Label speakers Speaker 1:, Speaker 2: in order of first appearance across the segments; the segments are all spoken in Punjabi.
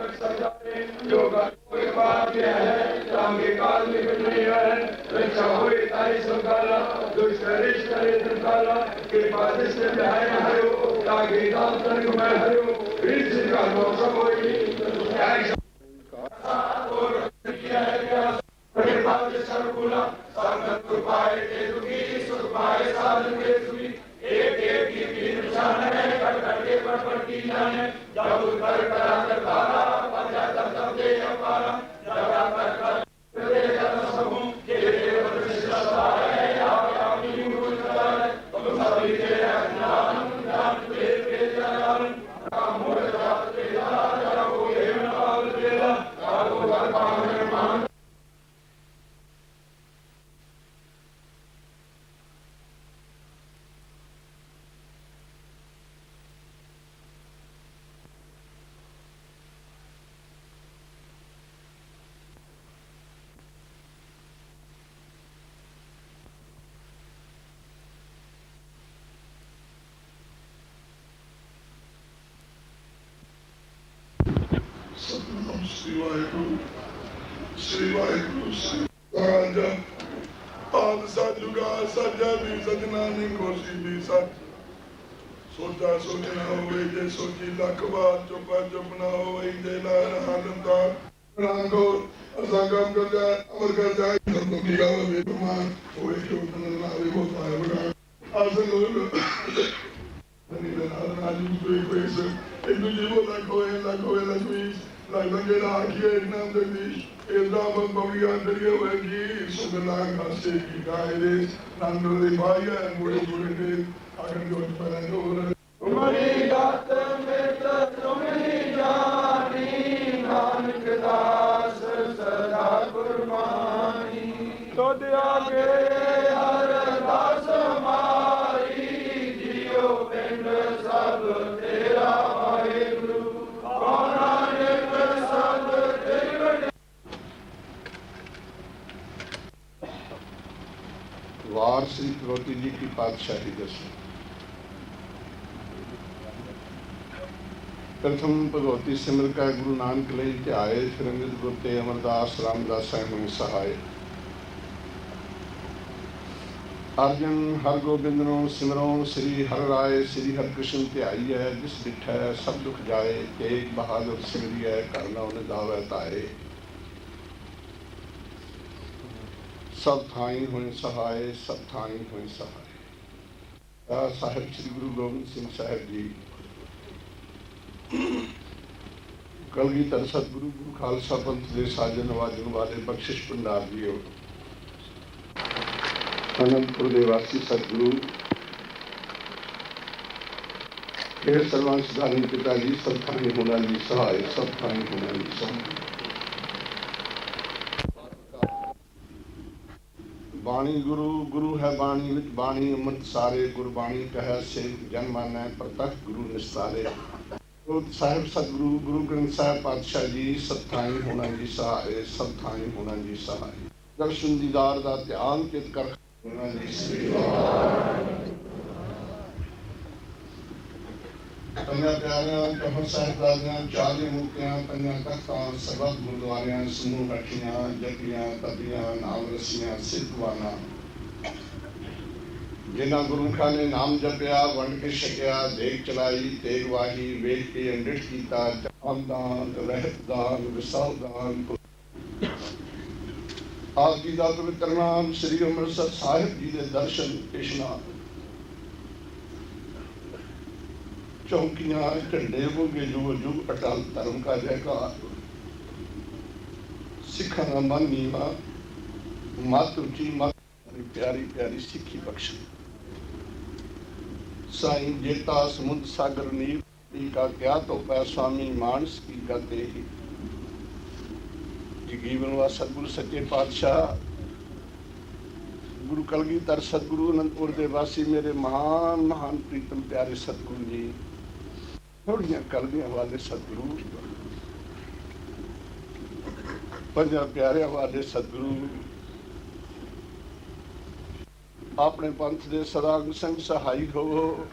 Speaker 1: संकट सब जाए जो घर कोई बात यह है तांगे काल निकट नहीं है रक्षा हुई ताई संकाला दुष्ट रिष्ट करे संकाला कृपा दृष्टि है हरो ताकि दान तनिक मैं हरो इस का मौसम होई
Speaker 2: ਸਤਨਾਮ ਸ੍ਰੀ ਵਾਹਿਗੁਰੂ ਸ੍ਰੀ ਵਾਹਿਗੁਰੂ ਸ੍ਰੀ ਰਾਜਾ ਆਦ ਸਾਜੂਗਾ ਸਜਾ ਵੀ ਸਜਣਾ ਨਹੀਂ ਖੁਸ਼ੀ ਵੀ ਸੱਚ ਸੋਚਾ ਸੋਚਣਾ ਹੋਵੇ ਜੇ ਸੋਚੀ ਲੱਖ ਵਾਰ ਚੁੱਪਾ ਚੁੱਪ ਨਾ ਹੋਵੇ ਜੇ ਲਾਰ ਹਾਲਮ ਦਾ ਰੰਗੋ ਅਸੰਗਮ ਕਰ ਜਾ ਅਮਰ ਕਰ ਜਾ ਸਭ ਕੀ ਗਾਵੇ ਵੇ ਬਮਾਨ ਹੋਏ ਜੋ ਤਨ ਨਾ ਵੇ ਹੋ ਪਾਏ ਬਗਾ ਆਸਨ ਨਹੀਂ ਦੇ ਨਾਲ ਨਾਲ ਨੂੰ ਕੋਈ ਕੋਈ ਸੇ ਇਹ ਦੂਜੀ ਉਹ ਲੱਗ ਹੋਏ ਲੱਗ ਹੋਏ ਲੱਗ ਵੀ ਲੱਗ ਲੰਗੇ ਦਾ ਆਖੀਏ ਨਾਮ ਦੇ ਦੀ ਇਹਦਾ ਬੰਬੀਆਂ ਦਰਿਆ ਹੋਏਗੀ ਸੁਗਨਾ ਕਾਸੇ ਕੀ ਗਾਇਰੇ ਨੰਦੋ ਦੇ ਭਾਈਆ ਮੋੜੇ ਮੋੜੇ ਦੇ ਆਗਨ ਜੋ ਪਹਿਲਾਂ ਹੋਰ
Speaker 1: ਤੁਮਰੀ ਦਾਤ ਮਿਤ ਤੁਮਰੀ ਜਾਨੀ ਨਾਨਕ ਦਾਸ ਸਦਾ ਗੁਰਮਾਨੀ ਤੁਧ ਆਗੇ
Speaker 3: ਵਾਰ ਸ੍ਰੀ ਪ੍ਰੋਤੀ ਜੀ ਕੀ ਪਾਤਸ਼ਾਹੀ ਦੱਸੋ ਪ੍ਰਥਮ ਭਗਵਤੀ ਸਿਮਰ ਕਾ ਗੁਰੂ ਨਾਨਕ ਲਈ ਧਿਆਏ ਫਿਰ ਅੰਗਦ ਗੁਰ ਤੇ ਅਮਰਦਾਸ ਰਾਮਦਾਸ ਸਾਹਿਬ ਨੂੰ ਅਰਜਨ ਹਰ ਗੋਬਿੰਦ ਨੂੰ ਸਿਮਰੋ ਸ੍ਰੀ ਹਰਿ ਰਾਏ ਸ੍ਰੀ ਹਰਿ ਕ੍ਰਿਸ਼ਨ ਹੈ ਜਿਸ ਬਿਠੈ ਸਭ ਦੁਖ ਜਾਏ ਤੇਗ ਬਹਾਦਰ ਸਿਮਰਿਐ ਕਰਨਾ ਉਹਨੇ ਦਾਵੈ ਧਾਏ ਸਭ ਥਾਈ ਹੋਏ ਸਹਾਇ ਸਭ ਥਾਈ ਹੋਏ ਸਹਾਇ ਆ ਸਾਹਿਬ ਸ੍ਰੀ ਗੁਰੂ ਗੋਬਿੰਦ ਸਿੰਘ ਸਾਹਿਬ ਜੀ। ਕਲਗੀਧਰ ਸਤਿਗੁਰੂ, ਗੁਰੂ ਖਾਲਸਾ ਪੰਥ ਦੇ ਸਾਜਨ, ਵਾਜਨ ਵਾਲੇ ਬਖਸ਼ਿਸ਼ ਭੰਡਾਰ ਜੀਓ। ਅਨੰਦਪੁਰ ਦੇ ਵਾਸੀ ਸਤਿਗੁਰੂ। ਇਹ ਸਰਵੰਸ ਸਿਧਾਨੀ ਪਿਤਾ ਜੀ, ਸਭ ਥਾਈ ਹੋਣਾ ਜੀ ਸਹਾਇ ਸਭ ਥਾਈ ਹੋਣਾ ਜੀ ਸਹਾਇ ਬਾਣੀ ਗੁਰੂ ਗੁਰੂ ਹੈ ਬਾਣੀ ਵਿੱਚ ਬਾਣੀ ਅੰਮ੍ਰਿਤ ਸਾਰੇ, ਗੁਰਬਾਣੀ ਕਹੈ ਸੇਵ ਜਨ ਮਾਨੈ ਪ੍ਰਤੱਖ ਗੁਰੂ ਨਿਸਤਾਰੇ ਉਹ ਸਾਹਿਬ, ਸਤਿਗੁਰੂ, ਗੁਰੂ ਗ੍ਰੰਥ ਸਾਹਿਬ ਪਾਤਸ਼ਾਹ ਜੀ ਸਤਥਾਈ ਹੋਣਾ ਜੀ ਸਹਾਇ ਸਤਥਾਈ ਹੋਣਾ ਜੀ ਸਹਾਇ ਦਰਸ਼ਨ ਦੀਦਾਰ ਦਾ ਧਿਆਨ ਚਿਤ ਕਰ। ਹੋਣਾ ਜੀ ਸ੍ਰੀ ਪੰਜਾਂ ਪਿਆਰਿਆਂ ਕਹਰ ਸਾਹਿਬ ਦਾਦੀਆਂ ਚਾਲੀ ਮੁਕਤਿਆਂ ਪੰਜਾਂ ਤਖਤਾਂ, ਸਰਬੱਤ ਗੁਰਦੁਆਰਿਆਂ, ਸਮੂਹ ਰੱਖੀਆਂ ਜਪੀਆਂ ਤਪੀਆਂ ਨਾਮ ਰਸੀਆਂ ਸਿੱਧਵਾਨਾ ਜਿਨ੍ਹਾਂ ਗੁਰਮੁਖਾਂ ਨੇ ਨਾਮ ਜਪਿਆ, ਵੰਡ ਕੇ ਛਕਿਆ ਦੇਖ ਚਲਾਈ, ਤੇਗ ਵਾਹੀ, ਵੇਖ ਕੇ ਅੰਡਿਤ ਕੀਤਾ ਆਮਦਾਨ ਰਹਿਤਦਾਨ, ਵਿਸਾਲਦਾਨ। ਆਪ ਜੀ ਦਾ ਪਵਿੱਤਰ ਨਾਮ ਸ੍ਰੀ ਅੰਮ੍ਰਿਤਸਰ ਸਾਹਿਬ ਜੀ ਦੇ ਦਰਸ਼ਨ ਇਸ਼ਨਾਨ ਚੌਂਕੀਆਂ ਝੰਡੇ ਬੁਗੇ ਜੋ ਜੁਗ ਅਟਲ ਧਰਮ ਕਾ ਜੈਕਾਰ। ਸਿੱਖਾਂ ਦਾ ਮਨ ਨੀਵਾ, ਮਤ ਉੱਚੀ ਮਤ ਪਿਆਰੀ ਪਿਆਰੀ ਸਿੱਖੀ ਬਖਸ਼। ਸਾਈਂ ਜੇਤਾ ਸਮੁੰਦ ਸਾਗਰ ਨੀਰ ਦੀ ਕਾ ਕਿਆ ਤੋ ਪੈ ਸਵਾਮੀ ਮਾਨਸ ਕੀ ਗਤੇ ਹੀ ਜੀਵਨ ਵਾ ਸਤਿਗੁਰੂ ਸੱਚੇ ਪਾਤਸ਼ਾਹ? ਗੁਰੂ ਕਲਗੀਧਰ ਸਤਿਗੁਰੂ ਅਨੰਦਪੁਰ ਦੇ ਵਾਸੀ ਮੇਰੇ ਮਹਾਨ ਮਹਾਨ ਪ੍ਰੀਤਮ ਪਿਆਰੇ ਸਤਿਗੁਰੂ ਜੀ। ਥੋੜੀਆਂ ਕਲਮੀਆਂ ਵਾਲੇ ਸਤਿਗੁਰੂ ਪੰਜਾਂ ਪਿਆਰਿਆਂ ਵਾਲੇ ਸਤਿਗੁਰੂ, ਆਪਣੇ ਪੰਥ ਦੇ ਸਦਾ ਸੰਗ ਸਹਾਈ ਹੋਵੋ।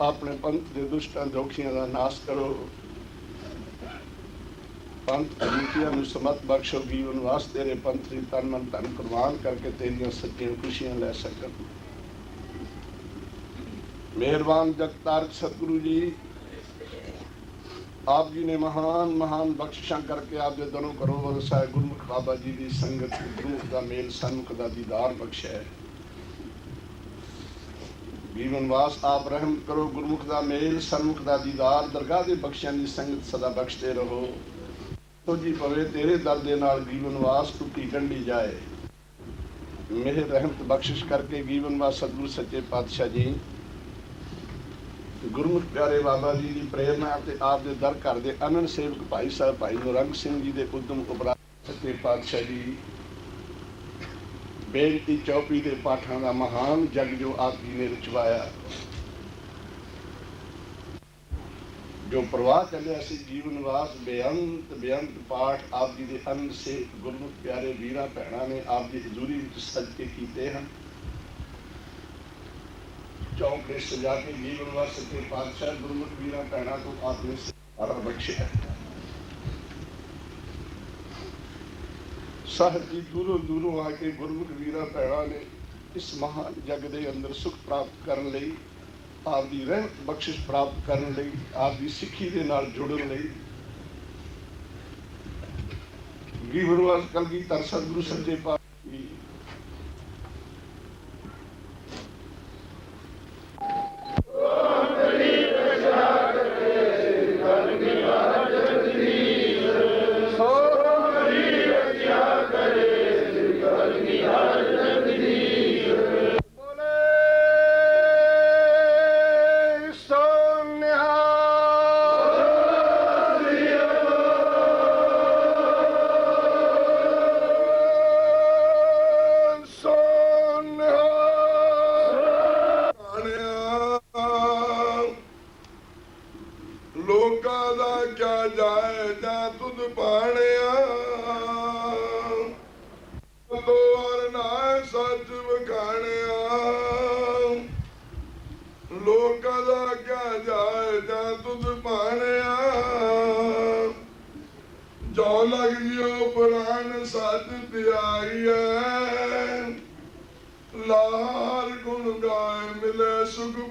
Speaker 3: ਆਪਣੇ ਪੰਥ ਦੇ ਦੁਸ਼ਟਾਂ ਦੋਖੀਆਂ ਦਾ ਨਾਸ਼ ਕਰੋ। ਪੰਥ ਕਮੇਟੀਆਂ ਨੂੰ ਸਮਤ ਬਖਸ਼ੋ, ਜੀਵਨ ਵਾਸਤੇ ਤੇਰੇ ਪੰਥ ਦੀ ਤਨ ਮਨ ਧਨ ਕੁਰਬਾਨ ਕਰਕੇ ਤੇਰੀਆਂ ਸੱਚੀਆਂ ਖੁਸ਼ੀਆਂ ਲੈ ਸਕਣ। ਮਿਹਰਬਾਨ ਜਗਤਾਰ ਸਤਿਗੁਰੂ ਜੀ ਆਪ ਜੀ ਨੇ ਮਹਾਨ ਮਹਾਨ ਬਖਸ਼ਿਸ਼ਾਂ ਕਰਕੇ ਆਪ ਦੇ ਦਰੋਂ ਕਰੋ ਵਰਸਾਏ ਗੁਰਮੁਖ ਬਾਬਾ ਜੀ ਦੀ ਸੰਗਤ ਗੁਰਮੁਖ ਦਾ ਮੇਲ ਸਨਮੁਖ ਦਾ ਦੀਦਾਰ ਬਖਸ਼ਿਆ ਜੀਵਨ ਵਾਸ ਆਪ ਰਹਿਮ ਕਰੋ ਗੁਰਮੁਖ ਦਾ ਮੇਲ ਸਨਮੁਖ ਦਾ ਦੀਦਾਰ ਦਰਗਾਹ ਦੇ ਬਖਸ਼ਿਆਂ ਦੀ ਸੰਗਤ ਸਦਾ ਬਖਸ਼ਦੇ ਰਹੋ ਤੋ ਜੀ ਪਵੇ ਤੇਰੇ ਦਰ ਦੇ ਨਾਲ ਜੀਵਨ ਵਾਸ ਟੁੱਟੀ ਗੰਢੀ ਜਾਏ ਮਿਹਰ ਰਹਿਮਤ ਬਖਸ਼ਿਸ਼ ਕਰਕੇ ਜੀਵਨ ਵਾਸ ਸਤਿਗੁਰ ਸੱਚੇ ਪਾਤਸ਼ਾਹ ਜੀ ਗੁਰਮੁਖ ਪਿਆਰੇ ਬਾਬਾ ਜੀ ਦੀ ਪ੍ਰੇਰਣਾ ਤੇ ਆਪ ਦੇ ਦਰ ਘਰ ਦੇ ਅਨੰਦ ਸੇਵਕ ਭਾਈ ਸਾਹਿਬ, ਭਾਈ ਨਰੰਗ ਸਿੰਘ ਜੀ ਦੇ ਉਦਮ ਉਪਰਾਲੇ ਸੱਚੇ ਪਾਤਸ਼ਾਹ ਜੀ ਬੇਨਤੀ ਚੌਪੀ ਦੇ ਪਾਠਾਂ ਦਾ ਮਹਾਨ ਜਗ ਜੋ ਆਪ ਜੀ ਨੇ ਰਚਵਾਇਆ। ਜੋ ਪ੍ਰਵਾਹ ਚੱਲਿਆ ਸੀ ਜੀਵਨ ਵਾਸ, ਬੇਅੰਤ ਬੇਅੰਤ ਪਾਠ ਆਪ ਜੀ ਦੇ ਅਨੰਦ ਸੇ ਗੁਰਮੁਖ ਪਿਆਰੇ ਵੀਰਾਂ, ਭੈਣਾਂ ਨੇ ਆਪ ਦੀ ਹਜ਼ੂਰੀ ਵਿੱਚ ਸੱਜ ਕੇ ਕੀਤੇ ਹਨ। ਚੌਂਕੇ ਸਜਾ ਕੇ ਜੀਵਨ ਵਾਸਤੇ ਪਾਤਸ਼ਾਹ ਗੁਰਮੁਖ ਵੀਰਾਂ ਭੈਣਾਂ ਤੋਂ ਆਪ ਨੇ ਸਾਰਾ ਬਖਸ਼ਿਆ। ਸਾਹਿਬ ਜੀ ਦੂਰੋਂ ਦੂਰੋਂ ਆ ਕੇ ਗੁਰਮੁਖ ਵੀਰਾਂ ਭੈਣਾਂ ਨੇ ਇਸ ਮਹਾਨ ਜਗ ਦੇ ਅੰਦਰ ਸੁਖ ਪ੍ਰਾਪਤ ਕਰਨ ਲਈ ਆਪ ਦੀ ਰਹਿਮਤ ਬਖਸ਼ਿਸ਼ ਪ੍ਰਾਪਤ ਕਰਨ ਲਈ ਆਪ ਦੀ ਸਿੱਖੀ ਦੇ ਨਾਲ ਜੁੜਨ ਲਈ ਜੀਵਨ ਵਾਸ ਕਲਗੀ ਤਰ ਸਤਿਗੁਰੂ ਸੱਚੇ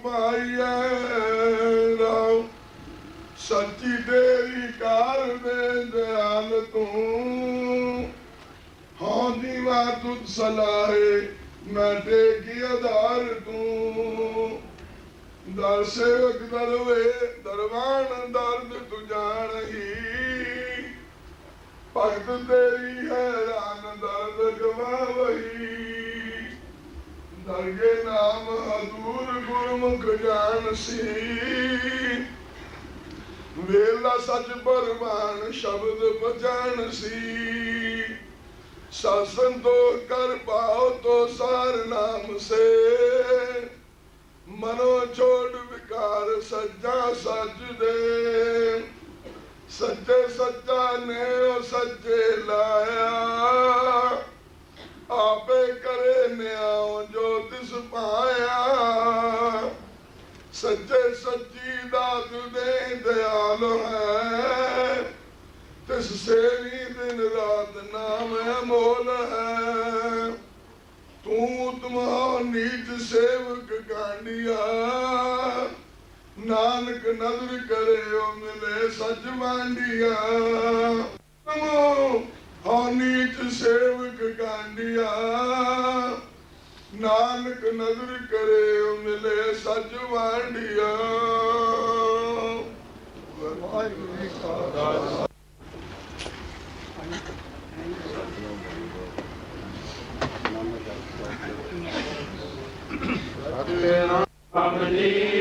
Speaker 2: ਪਾਈਐ ਰਾਮ ਸੱਚੀ ਤੇਰੀ ਕਾਰ ਦੇ ਦਿਆਲ ਤੂੰ। ਹਾਂ ਦੀਵਾ ਤੁਧ ਸਲਾਹੇ, ਮੈਂ ਟੇਕੀ ਆਧਾਰ ਤੂੰ। ਦਰ ਸੇਵਕ ਦਰਵੇ ਦਰਵਾਨ ਦਰਦ ਤੂੰ ਜਾਣਹੀ ਭਗਤ ਤੇਰੀ ਹੈਰਾਨ ਦਰਦ ਗਵਾਵਹੀ। ਦਰਗੇ ਨਾਮ ਹਜ਼ੂਰ ਗੁਰਮੁਖ ਜਾਣ ਸੀ। ਵੇਲਾ ਸੱਚ ਪਰਮਾਨ ਸ਼ਬਦ ਬਚਾਨ ਸੀ। ਸਾਸਨ ਤੋਂ ਕਰ ਪਾਓ ਤੋ ਸਾਰ ਨਾਮ ਸੇ। ਮਨੋ ਛੋੜ ਵਿਕਾਰ ਸੱਜਾ ਸੱਜ ਦੇ। ਸੱਚੇ ਸੱਚਾ ਨੇ ਉਹ ਸੱਚੇ ਲਾਇਆ। ਆਪੇ ਕਰੇ ਨਿਆਉ ਜੋ ਸੱਚੇ ਸੱਚੀ ਦਾਤ ਦੇ ਦਿਆਲ ਹੈ। ਤਿਸ ਸੇਵੀ ਦਿਨ ਰਾਤ ਨਾਮ ਅਮੋਲ ਹੈ। ਤੂੰ ਤੁਮਾ ਨੀਚ ਸੇਵਕ ਗਾਂਡਿਆ ਨਾਨਕ ਨਦਰ ਕਰਿਓ ਮਿਲੇ ਸੱਚ ਮੰਡਿਆ ਤੁਮੋ ਹਾਂ ਨੀਚ ਸੇਵਕ ਗਾਂਡਿਆ ਨਜ਼ਰ ਕਰੇ ਮਿਲੇ ਸੱਚ ਵਾਂਡਿਆ ਵਾਹਿਗੁਰੂ ਜੀ ਕਾ ਖਾਲਸਾ
Speaker 3: ਰੱਖੇ ਨਾਮ ਜੀ।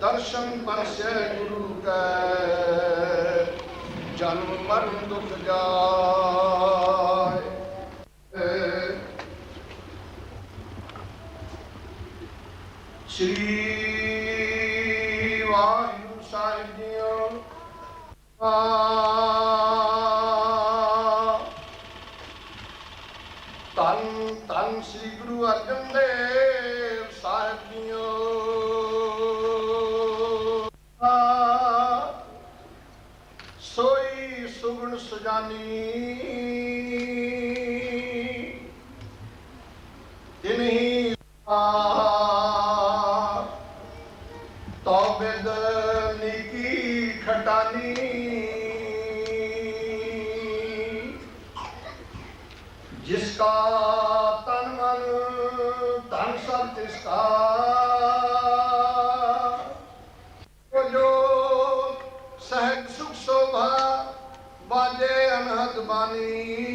Speaker 3: ਦਰਸ਼ਨ ਪਰਸੈ ਗੁਰੂ ਕੈ, ਜਨਮ ਮਰਨ ਦੁਖ ਜਾਏ। ਸ੍ਰੀ ਵਾਹਿਗੁਰੂ ਸਾਹਿਬ ਜੀਓ ਆ ਧੰਨ ਸ੍ਰੀ ਗੁਰੂ ਅਰਜਨ ਦੇਵ mim. money